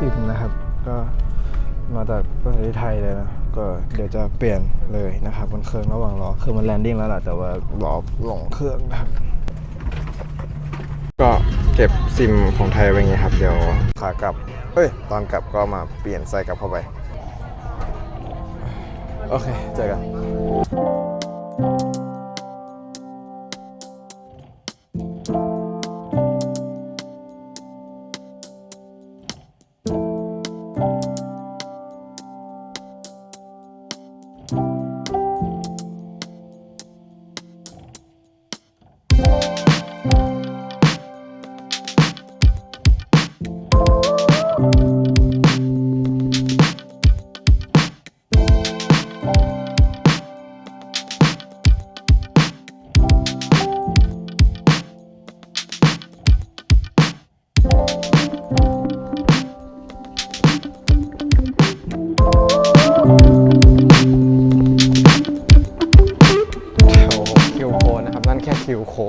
สิบนะครับ ก็มาจากประเทศไทยเลยนะก็เดี๋ยวจะเปลี่ยนเลยนะครับบนเครื่องระหว่างรอคือมันแลนดิ้งแล้วแหละแต่ว่ารอหลงเครื่องนะครับ ก็เก็บซิมของไทยไว้อย่างงี้ครับ เดี๋ยวขากลับเอ้ยตอนกลับก็มาเปลี่ยนใส่กลับเข้าไป โอเค เจอกัน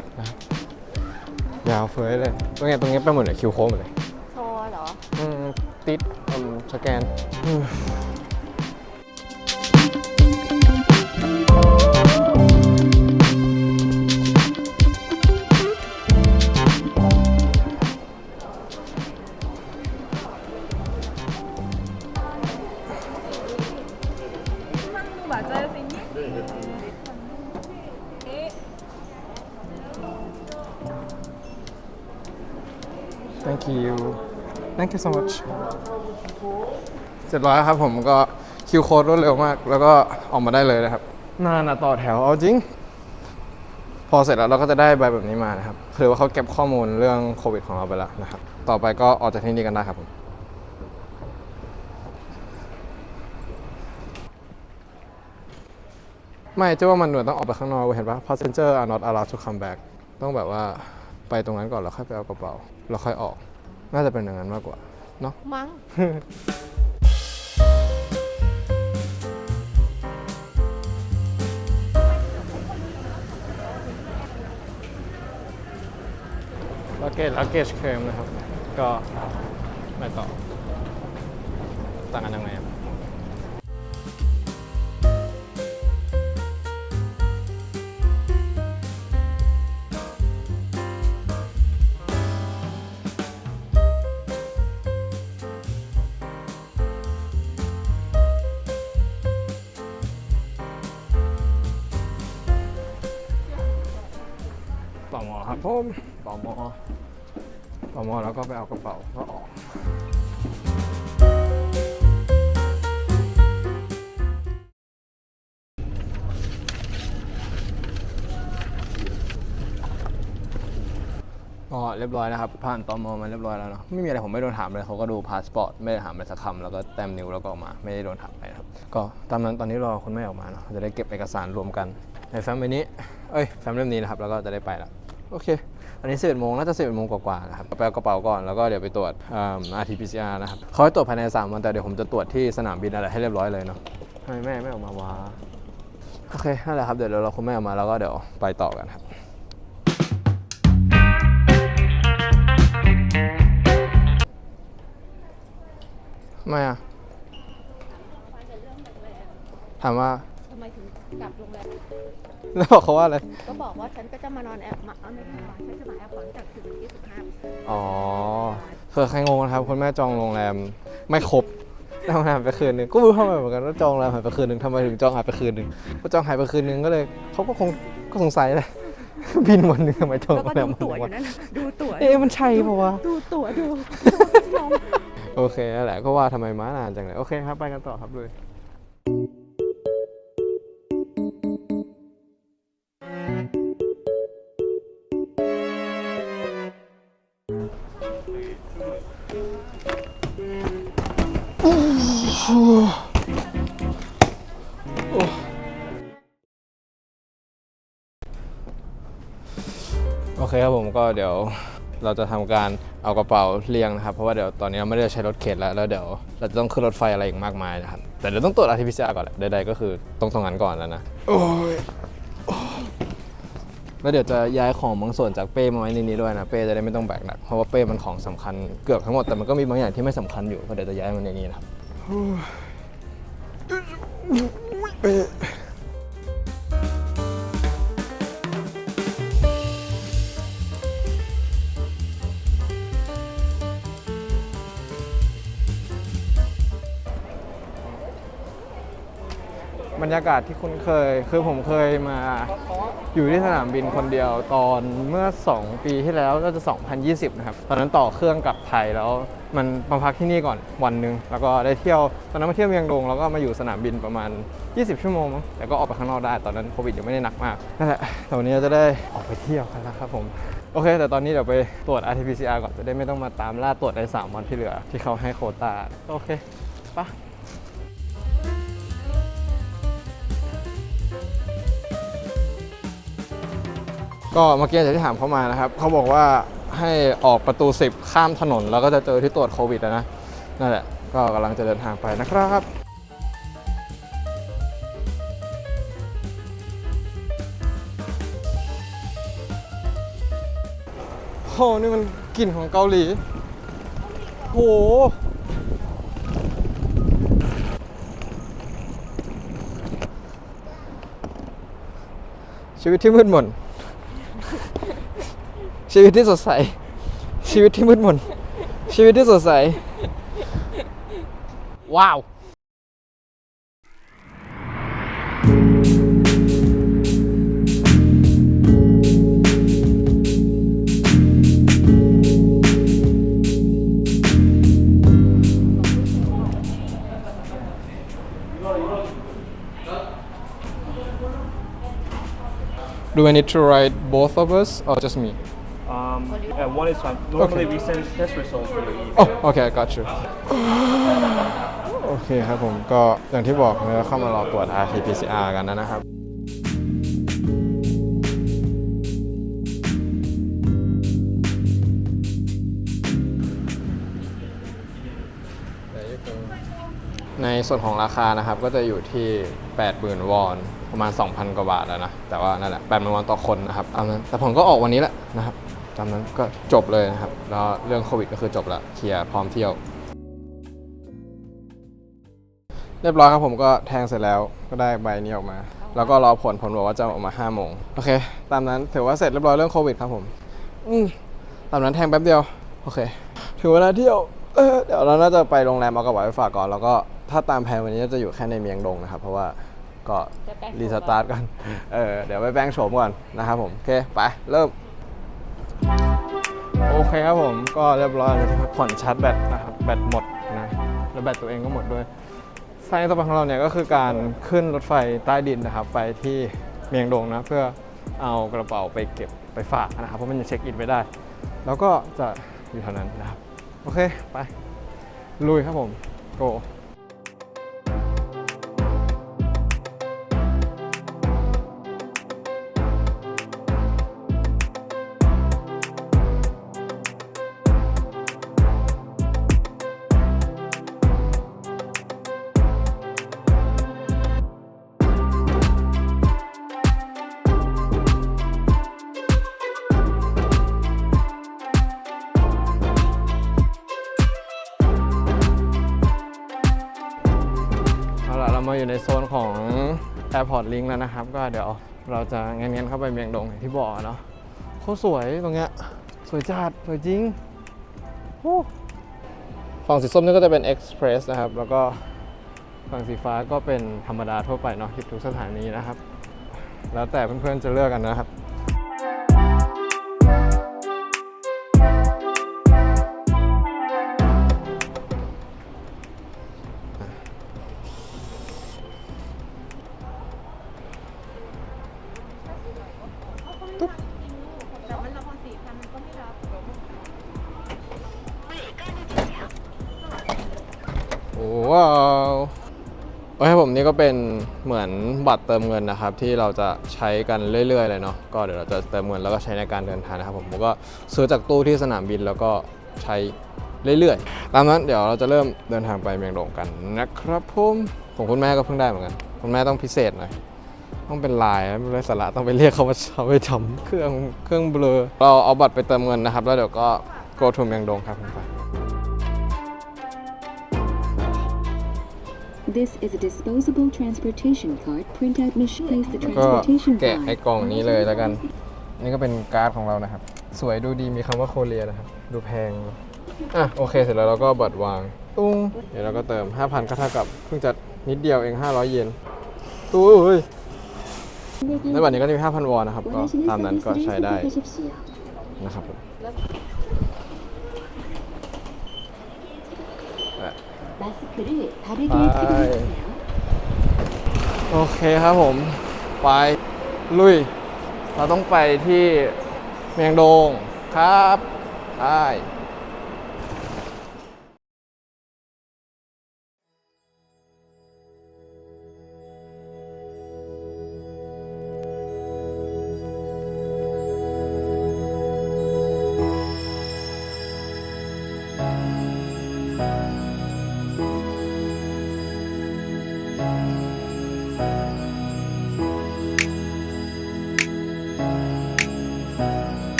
ดนะครับยาวเฟ้ยเลยตรงเนี้ยตรงเนี้ยไปหมดเลยคิวโค้ดหมดเลยโชว์เหรอ อืมติดอืมสแกนอืม you thank you so much เสร็จร้อยแล้วครับผมก็คิวโค้ดรวดเร็วมาก แล้วก็ออกมาได้เลยนะครับนานอะต่อแถวเอาจริง พอเสร็จแล้วเราก็จะได้ใบแบบนี้มานะครับคือว่าเขาเก็บข้อมูลเรื่องโควิดของเราไปแล้วนะครับ ต่อไปก็ออกจากที่นี่กันได้ครับผมไม่เจ้าว่ามันเหมือนต้องออกไปข้างนอกเว้ยเห็นปะ passenger are not allowed to come back ต้องแบบว่าไปตรงนั้นก่อนแล้วค่อยไปเอากระเป๋าแล้วค่อยออก น่าจะเป็นอย่างนั้นมากกว่าเนาะ มั้ง ลักเกจลักเกจเคลมนะครับ ก็ไม่ต่อ ต่างกันยังไงอะต่อมอครับ ผมต่อมอต่อมอแล้วก็ไปเอากระเป๋าก็ออกก็เรียบร้อยนะครับ ผ่านตอมอมาเรียบร้อยแล้วเนาะไม่มีอะไรผมไม่โดนถามเลยเขาก็ดูพาสปอร์ตไม่ได้ถามอะไรสักคำแล้วก็แต้มนิ้วแล้วก็ออกมาไม่ได้โดนถามอะไรนะครับก็ตามนั้นตอนนี้รอคุณแม่ออกมาเนาะจะได้เก็บเอกสารรวมกันในแฟ้มใบนี้เอ้ยแฟ้มเล่มนี้นะครับแล้วก็จะได้ไปละ โอเค อันนี้ 11โมงน่าจะ 11โมงกว่าๆนะครับไปเอากระเป๋าก่อนแล้วก็เดี๋ยวไปตรวจอ่า RT-PCR นะครับเขาให้ตรวจภายใน 3 วันแต่เดี๋ยวผมจะตรวจที่สนามบินอะไรให้เรียบร้อยเลยเนาะทำไมแม่ไม่ออกมาวะโอเคนั่นแหละครับเดี๋ยวเราคุณแม่ออกมาแล้วก็เดี๋ยวไปต่อกันครับทำไมอะถามว่าทำไมถึง กลับโรงแรมแล้วบอกเขาว่าอะไร ก็บอกว่าฉันก็จะมานอนแอบมาเอาไม่ใช่มาฉันจะมาแอบผ่อนจากถึงวันที่สิบห้าอ๋อเผื่อใครงงนะครับคุณแม่จองโรงแรมไม่ครบจองโรงแรมไปคืนหนึ่งก็ไม่รู้ทำไมเหมือนกันว่าจองโรงแรมหายไปคืนหนึ่งทำไมถึงจองหายไปคืนหนึ่งพอจองหายไปคืนหนึ่งก็เลยเขาก็คงก็สงสัยเลยบินวันหนึงทำไมจองแล้วโรก็งแรดูมตั๋ววันอยู่นั่นน่ะดูตั๋วเอ๊ะมันใช่ปะวะ ดูตั๋วดูงงโอเคนั่นแหละก็ว่าทำไมม้านานจังเลยโอเคครับไปกันต่อครับเลย โอเคครับผมก็เดี๋ยวเราจะทำการเอากระเป๋าเรียงนะครับ เพราะว่าเดี๋ยวตอนนี้เราไม่ได้ใช้รถเข็นแล้ว แล้วเดี๋ยวเราจะต้องขึ้นรถไฟอะไรอีกมากมายนะครับ แต่เดี๋ยวต้องตรวจ RT-PCR ก่อนแหละใดๆก็คือต้องตรงนั้นก่อนแล้วนะโอ้ยแล้วเดี๋ยวจะย้ายของบางส่วนจากเป้มาไว้ในนี้ด้วยนะ เป้จะได้ไม่ต้องแบกหนัก เพราะว่าเป้มันของสำคัญเกือบทั้งหมดแต่มันก็มีบางอย่างที่ไม่สำคัญอยู่ก็เดี๋ยวจะย้ายมันอย่างนี้นะครับ เยากาศที่คุ้นเคย คือผมเคยมาอยู่ที่สนามบินคนเดียวตอนเมื่อ 2 ปีที่แล้วก็จะ 2020 นะครับ ตอนนั้นต่อเครื่องกลับไทยแล้วมันมาพักที่นี่ก่อนวันหนึ่งแล้วก็ได้เที่ยวตอนนั้นมาเที่ยวเมียงดงแล้วก็มาอยู่สนามบินประมาณ 20 ชั่วโมงแต่ก็ออกไปข้างนอกได้ตอนนั้นโควิดยังไม่ได้หนักมากนั่นแหละแต่วันนี้จะได้ออกไปเที่ยวกันแล้วครับผมโอเค แต่ตอนนี้เดี๋ยวไปตรวจ RT-PCR ก่อนจะได้ไม่ต้องมาตามล่าตรวจใน 3 วันที่เหลือ ที่เขาให้โควตาโอเคปะ ก็เมื่อกี้จากที่ถามเขามานะครับเขาบอกว่าให้ออกประตู 10 ข้ามถนน แล้วก็จะเจอที่ตรวจโควิดนะนั่นแหละก็กำลังจะเดินทางไปนะครับโหนี่มันกลิ่นของเกาหลีโหชีวิตที่มืดมน ชีวิตที่สดใส ชีวิตที่มืดมน ชีวิตที่สดใส ว้าว Do I need to write both of us or just me? Um, yeah, one is fine. Normally we send test results to the email. Oh okay I got you โอเคครับผมก็อย่างที่บอกเราเข้ามารอตรวจ RT-PCR กันแล้วนะครับ ในส่วนของราคานะครับก็จะอยู่ที่ 80,000 วอน ประมาณ 2,000 กว่าบาทแล้วนะ แต่ว่านั่นแหละ 80,000 วอนต่อคนนะครับตามนั้นแต่ผมก็ออกวันนี้แหละนะครับ ตามนั้นก็จบเลยนะครับ แล้วเรื่องโควิดก็คือจบล้วเคลียร์พร้อมเที่ยว เรียบร้อยครับผมก็แทงเสร็จแล้วก็ได้ใบนี้ออกมา แล้วก็รอผลผลบอกว่าจะออกมา5โมงโอเค ตามนั้นถือว่าเสร็จเรียบร้อยเรื่องโควิดครับผมอืมตามนั้นแทงแป๊บเดียวโอเค ถึงเวลาเที่ยวเเดี๋ยวเราน่าจะไปโรงแรมเอากระเป๋าไปฝากก่อน แล้วก็ถ้าตามแผนวันนี้จะอยู่แค่ในเมียงดงนะครับ เพราะว่าก็รีสตาร์ทกัน เออ เดี๋ยวไปแป้งโฉมก่อนนะครับผม โอเค ไป เริ่ม โอเคครับผมก็เรียบร้อยแล้วผ่อนชาร์จแบตนะครับแบตหมดนะแล้วแบตตัวเองก็หมดด้วยไฟต่อไปของเราเนี่ยก็คือการขึ้นรถไฟใต้ดินนะครับ ไปที่เมียงดงนะเพื่อเอากระเป๋าไปเก็บไปฝากนะครับเพราะมันยังเช็คอินไม่ได้ แล้วก็จะอยู่เท่านั้นนะครับ โอเค ไป ลุยครับผมโ Airport Link แล้วนะครับ ก็เดี๋ยวเราจะเงี้ยๆเข้าไปเมียงดงอย่างที่บอกอเนาะโคตรสวยตรงเนี้ยสวยจัดสวยจริงฝั่งสีส้มนี่ก็จะเป็น Express นะครับ แล้วก็ฝั่งสีฟ้าก็เป็นธรรมดาทั่วไปเนาะที่ทุกสถานีนะครับ แล้วแต่เพื่อนๆจะเลือกกันนะครับ ก็เป็นเหมือนบัตรเติมเงินนะครับ ที่เราจะใช้กันเรื่อยๆเลยเนาะก็เดี๋ยวเราจะเติมเงินแล้วก็ใช้ในการเดินทางนะครับผมผมก็ซื้อจากตู้ที่สนามบินแล้วก็ใช้เรื่อยๆตามนั้นเดี๋ยวเราจะเริ่มเดินทางไปเมียงดงกันนะครับผมของคุณแม่ก็เพิ่งได้เหมือนกันคุณแม่ต้องพิเศษหน่อยต้องเป็นลายไม่ได้สาระต้องไปเรียกเขามาเอาไปทำเครื่องเครื่องเบลอเราเอาบัตรไปเติมเงินนะครับ แล้วเดี๋ยวก็ go to เมียงดงครับผมไป This is a disposable transportation card. Print out machine. Place the ก็ transportation แกะ card. ไอ้กล่องนี้เลยแล้วกัน นี่ก็เป็นการ์ดของเรานะครับ สวยดูดีมีคำว่าโคเรียนะครับ ดูแพง อะ โอเค เสร็จแล้วเราก็บัตรวาง ตุ้ง เดี๋ยวเราก็เติม 5,000ก็เท่ากับ เพิ่งจะนิดเดียวเอง 500 เยนตู้เฮ้ยในบัตรนี้ก็จะมี5,000 วอนนะครับ ก็ตามนั้นก็ใช้ได้นะครับผม마 โอเคครับผม ไปลุย เราต้องไปที่เมียงดงครับไป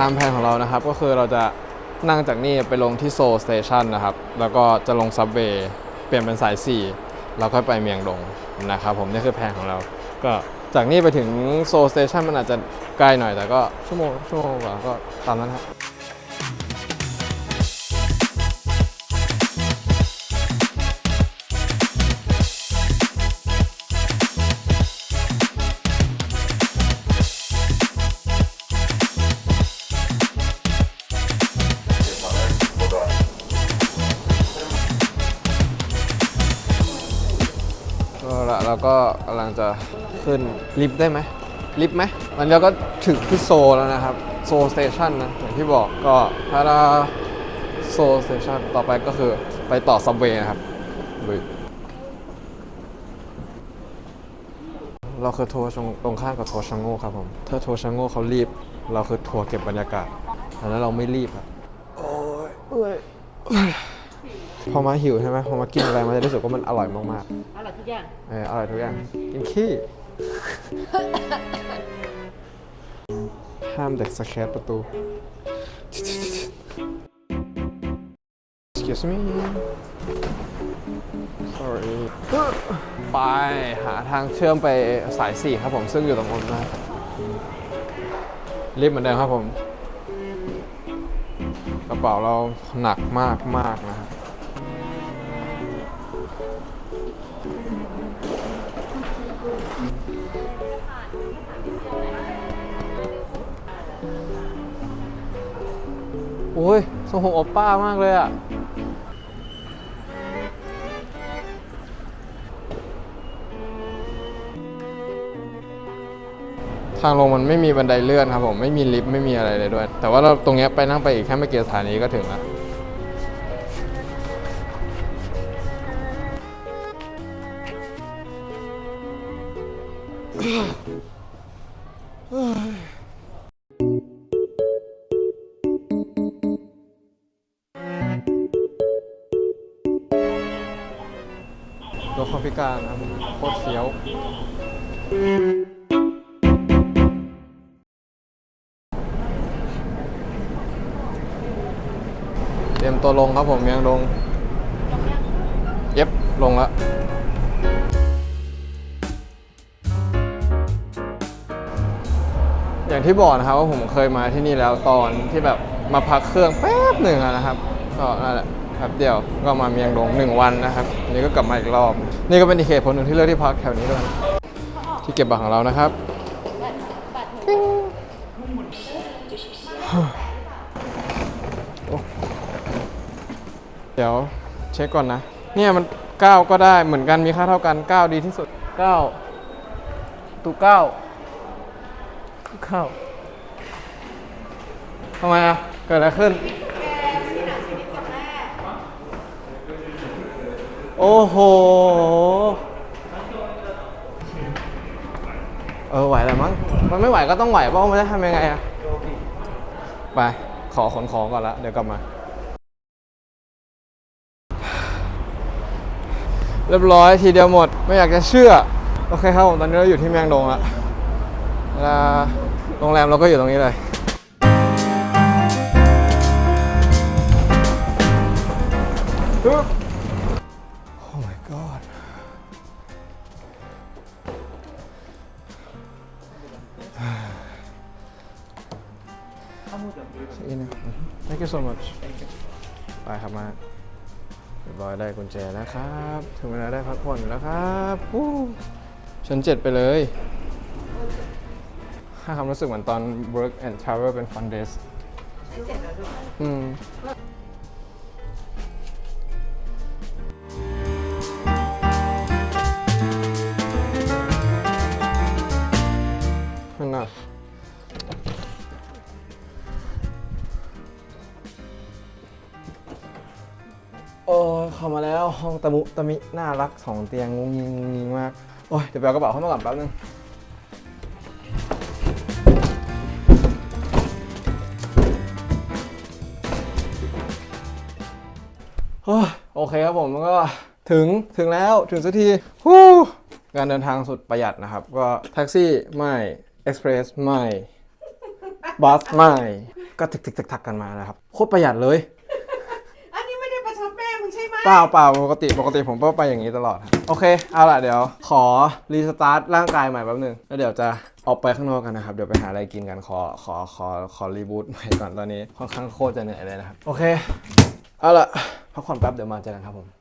ตามแผนของเรานะครับ ก็คือเราจะนั่งจากนี่ไปลงที่โซลสเตชันนะครับ แล้วก็จะลงซับเวย์เปลี่ยนเป็นสาย 4 แล้วค่อยไปเมียงดงนะครับผมนี่คือแผนของเรา ก็จากนี่ไปถึงโซลสเตชันมันอาจจะไกลหน่อยแต่ก็ชั่วโมงชั่วโมงกว่าก็ตามนั้นครับ ขึ้นลิฟต์ได้ไหมลิฟต์ไหมมันเราก็ถึงที่โซแล้วนะครับ โซสเตชันนะอย่างที่บอกก็พาราโซสเตชันต่อไปก็คือไปต่อซับเวย์นะครับเราคือทัวร์ชงตรงข้ามกับทัวร์ชังโง่ครับผม ถ้าทัวร์ชังโง่เขารีบ เราคือทัวร์เก็บบรรยากาศแต่แล้วเราไม่รีบครับโอ้ยเอ้ย พอมาหิวใช่ไหมพอมากินอะไรมันจะรู้สึกว่ามันอร่อยมากๆอร่อยทุกอย่างเอออร่อยทุกอย่าง กินขี้ ห้ามเด็กสแครประตู excuse me sorry ไปหาทางเชื่อมไปสาย 4 ครับผม ซึ่งอยู่ตรงนู้นนะรีบเหมือนเดิมครับผม กระเป๋าเราหนักมากมากนะ โอ้ยทรงผมอปป้ามากเลยอะทางลงมันไม่มีบันไดเลื่อนครับผมไม่มีลิฟต์ไม่มีอะไรเลยด้วย แต่ว่าเราตรงเนี้ยไปนั่งไปอีกแค่ไม่กี่สถานีก็ถึงแล้ว ตัวคอพิการนะครับโคตรเฟี้ยว เตรียมตัวลงครับผมยังลง เย็บลงแล้วอย่างที่บอกนะครับว่าผมเคยมาที่นี่แล้วตอนที่แบบมาพักเครื่องแป๊บหนึ่งอะนะครับก็นั่นแหละ แป๊บเดียวก็มาเมียงดงหนึ่งวันนะครับอันนี่ก็กลับมาอีกรอบ นี่ก็เป็นอีกเหตุผลหนึ่งที่เลือกที่พักแถวนี้ด้วยที่เก็บบัตรของเรานะครับกิ้งโอ้เดี๋ยวเช็คก่อนนะ เนี่ยมัน 9 ก็ได้เหมือนกันมีค่าเท่ากัน 9 ดีที่สุด 9ตู9 9ทำไมอะ เกิดอะไรขึ้น โอ้โห เออไหวแล้วมั้ง มันไม่ไหวก็ต้องไหวเพราะมันจะทำยังไงอะไป ขอขนของก่อนละ เดี๋ยวกลับมา เรียบร้อยทีเดียวหมด ไม่อยากจะเชื่อ โอเคครับผมตอนนี้เราอยู่ที่เมียงดงแล้วโรงแรมเราก็อยู่ตรงนี้เลย อินนะ Thank you so much ไปครับมาเรียบร้อยได้กุญแจแล้วครับ ถึงเวลาได้พักผ่อนแล้วครับวู้ชั้นเจ็ดไปเลยให้ความรู้สึกเหมือนตอน work and travel เป็น fun days อืม อ้ยเข้ามาแล้วห้องตะมุตะมิน่ารักสองเตียงงุ้งยิงงุ้งยิงมาก โอ้ยเดี๋ยวไปเอากระเป๋าเข้ามาก่อนแป๊บนึง โอ้ยโอเคครับผมแล้วก็ถึงถึงแล้วถึงสักทีฮู้การเดินทางสุดประหยัดนะครับ ก็แท็กซี่ไม่เอ็กซ์เพรสไม่บัสไม่ก็ทิกทิกทักทักกันมานะครับโคตรประหยัดเลย เปล่าเปล่าปกติปกติผมก็ไปอย่างนี้ตลอดครับโอเค เอาล่ะเดี๋ยวขอรีสตาร์ทร่างกายใหม่แป๊บนึง แล้วเดี๋ยวจะออกไปข้างนอกกันนะครับ เดี๋ยวไปหาอะไรกินกันขอขอขอขอรีบูตใหม่ก่อนตอนนี้ค่อนข้างโคตรจะเหนื่อยเลยนะครับ โอเค เอาล่ะพักผ่อนแป๊บเดี๋ยวมาเจอกันครับผม